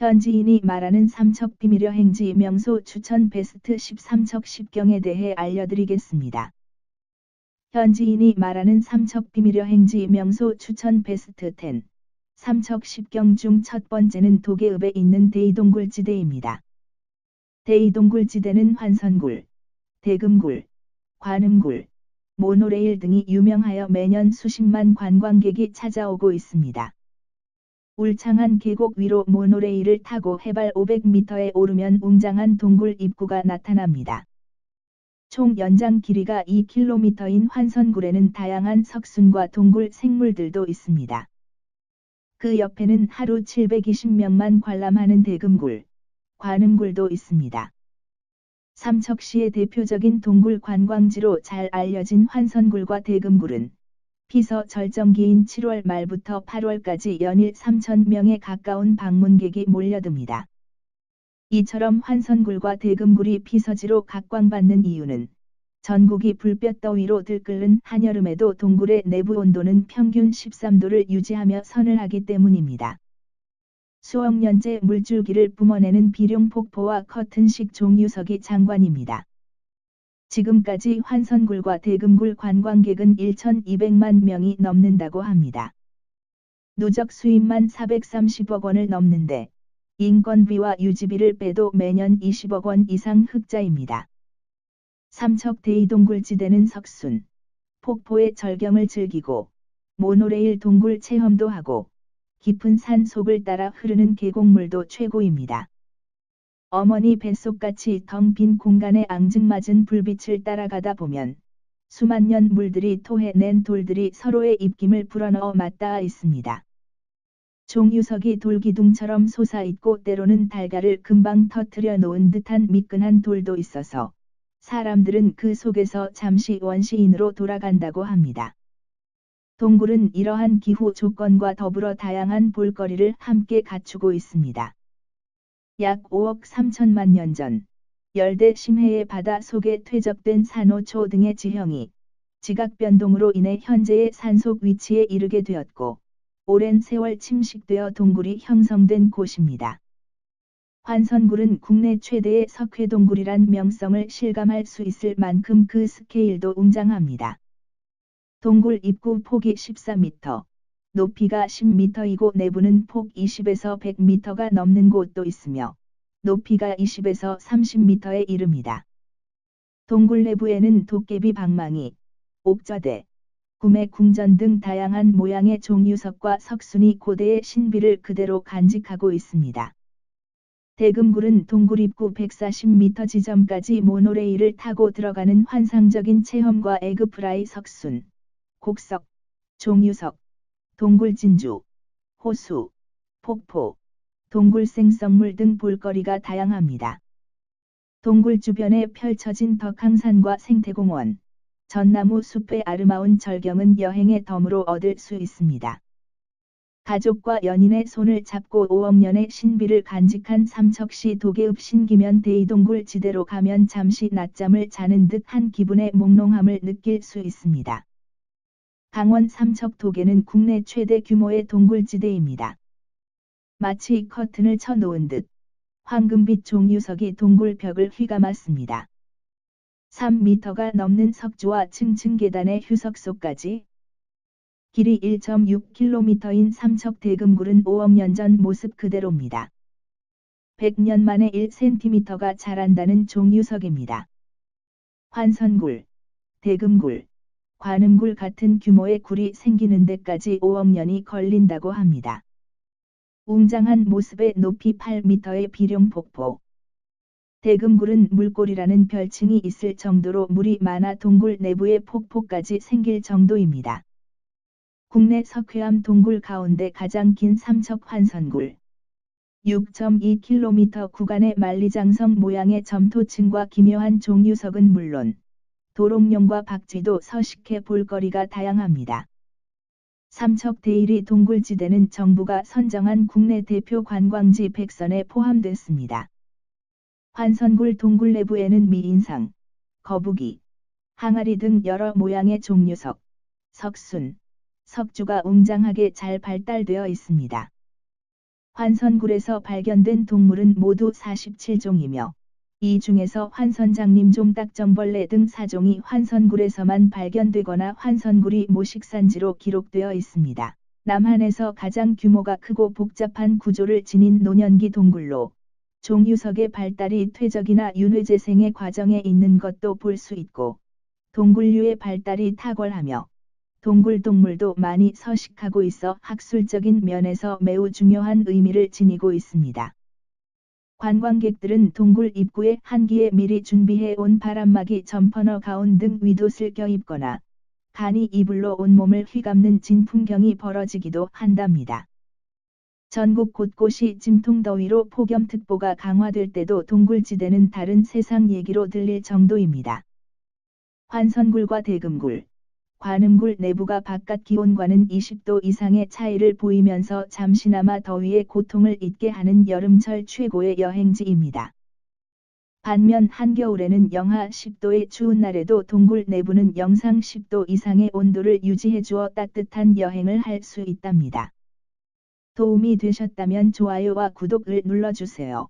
현지인이 말하는 삼척 비밀여 행지 명소 추천 베스트 13척 10경에 대해 알려드리겠습니다. 현지인이 말하는 삼척 비밀여 행지 명소 추천 베스트 10 삼척 10경 중 첫 번째는 도계읍에 있는 대이동굴 지대입니다. 대이동굴 지대는 환선굴, 대금굴, 관음굴, 모노레일 등이 유명하여 매년 수십만 관광객이 찾아오고 있습니다. 울창한 계곡 위로 모노레일을 타고 해발 500m에 오르면 웅장한 동굴 입구가 나타납니다. 총 연장 길이가 2km인 환선굴에는 다양한 석순과 동굴 생물들도 있습니다. 그 옆에는 하루 720명만 관람하는 대금굴, 관음굴도 있습니다. 삼척시의 대표적인 동굴 관광지로 잘 알려진 환선굴과 대금굴은 피서 절정기인 7월 말부터 8월까지 연일 3천명에 가까운 방문객이 몰려듭니다. 이처럼 환선굴과 대금굴이 피서지로 각광받는 이유는 전국이 불볕 더위로 들끓는 한여름에도 동굴의 내부 온도는 평균 13도를 유지하며 선을 하기 때문입니다. 수억 년째 물줄기를 뿜어내는 비룡 폭포와 커튼식 종유석이 장관입니다. 지금까지 환선굴과 대금굴 관광객은 1,200만 명이 넘는다고 합니다. 누적 수입만 430억 원을 넘는데 인건비와 유지비를 빼도 매년 20억 원 이상 흑자입니다. 삼척 대이동굴 지대는 석순, 폭포의 절경을 즐기고 모노레일 동굴 체험도 하고 깊은 산 속을 따라 흐르는 계곡물도 최고입니다. 어머니 뱃속같이 텅 빈 공간에 앙증맞은 불빛을 따라가다 보면 수만 년 물들이 토해낸 돌들이 서로의 입김을 불어넣어 맞닿아 있습니다. 종유석이 돌기둥처럼 솟아있고 때로는 달걀을 금방 터트려 놓은 듯한 미끈한 돌도 있어서 사람들은 그 속에서 잠시 원시인으로 돌아간다고 합니다. 동굴은 이러한 기후 조건과 더불어 다양한 볼거리를 함께 갖추고 있습니다. 약 5억 3천만 년 전, 열대 심해의 바다 속에 퇴적된 산호초 등의 지형이 지각 변동으로 인해 현재의 산속 위치에 이르게 되었고, 오랜 세월 침식되어 동굴이 형성된 곳입니다. 환선굴은 국내 최대의 석회동굴이란 명성을 실감할 수 있을 만큼 그 스케일도 웅장합니다. 동굴 입구 폭이 14m, 높이가 10m이고 내부는 폭 20에서 100m가 넘는 곳도 있으며 높이가 20에서 30m에 이릅니다. 동굴 내부에는 도깨비 방망이, 옥좌대, 구매 궁전 등 다양한 모양의 종유석과 석순이 고대의 신비를 그대로 간직하고 있습니다. 대금굴은 동굴 입구 140m 지점까지 모노레일을 타고 들어가는 환상적인 체험과 에그프라이 석순, 곡석, 종유석, 동굴 진주, 호수, 폭포, 동굴 생성물 등 볼거리가 다양합니다. 동굴 주변에 펼쳐진 덕항산과 생태공원, 전나무 숲의 아름다운 절경은 여행의 덤으로 얻을 수 있습니다. 가족과 연인의 손을 잡고 5억 년의 신비를 간직한 삼척시 도계읍 신기면 대이동굴 지대로 가면 잠시 낮잠을 자는 듯한 기분의 몽롱함을 느낄 수 있습니다. 강원 삼척 도계는 국내 최대 규모의 동굴지대입니다. 마치 커튼을 쳐놓은 듯 황금빛 종유석이 동굴 벽을 휘감았습니다. 3미터가 넘는 석주와 층층 계단의 휴석소까지 길이 1.6km인 삼척 대금굴은 5억 년 전 모습 그대로입니다. 100년 만에 1cm가 자란다는 종유석입니다. 환선굴, 대금굴, 관음굴 같은 규모의 굴이 생기는 데까지 5억 년이 걸린다고 합니다. 웅장한 모습의 높이 8m의 비룡 폭포. 대금굴은 물골이라는 별칭이 있을 정도로 물이 많아 동굴 내부의 폭포까지 생길 정도입니다. 국내 석회암 동굴 가운데 가장 긴 삼척 환선굴. 6.2km 구간의 만리장성 모양의 점토층과 기묘한 종유석은 물론 도롱뇽과 박쥐도 서식해 볼거리가 다양합니다. 삼척 대일이 동굴지대는 정부가 선정한 국내 대표 관광지 백선에 포함됐습니다. 환선굴 동굴 내부에는 미인상, 거북이, 항아리 등 여러 모양의 종류석, 석순, 석주가 웅장하게 잘 발달되어 있습니다. 환선굴에서 발견된 동물은 모두 47종이며 이 중에서 환선장님 좀딱정벌레 등 4종이 환선굴에서만 발견되거나 환선굴이 모식산지로 기록되어 있습니다. 남한에서 가장 규모가 크고 복잡한 구조를 지닌 노년기 동굴로 종유석의 발달이 퇴적이나 윤회재생의 과정에 있는 것도 볼 수 있고 동굴류의 발달이 탁월하며 동굴 동물도 많이 서식하고 있어 학술적인 면에서 매우 중요한 의미를 지니고 있습니다. 관광객들은 동굴 입구에 한기에 미리 준비해 온 바람막이 점퍼너 가운 등 위옷을 껴입거나 간이 이불로 온몸을 휘감는 진풍경이 벌어지기도 한답니다. 전국 곳곳이 찜통더위로 폭염특보가 강화될 때도 동굴지대는 다른 세상 얘기로 들릴 정도입니다. 환선굴과 대금굴, 관음굴 내부가 바깥 기온과는 20도 이상의 차이를 보이면서 잠시나마 더위의 고통을 잊게 하는 여름철 최고의 여행지입니다. 반면 한겨울에는 영하 10도의 추운 날에도 동굴 내부는 영상 10도 이상의 온도를 유지해 주어 따뜻한 여행을 할 수 있답니다. 도움이 되셨다면 좋아요와 구독을 눌러주세요.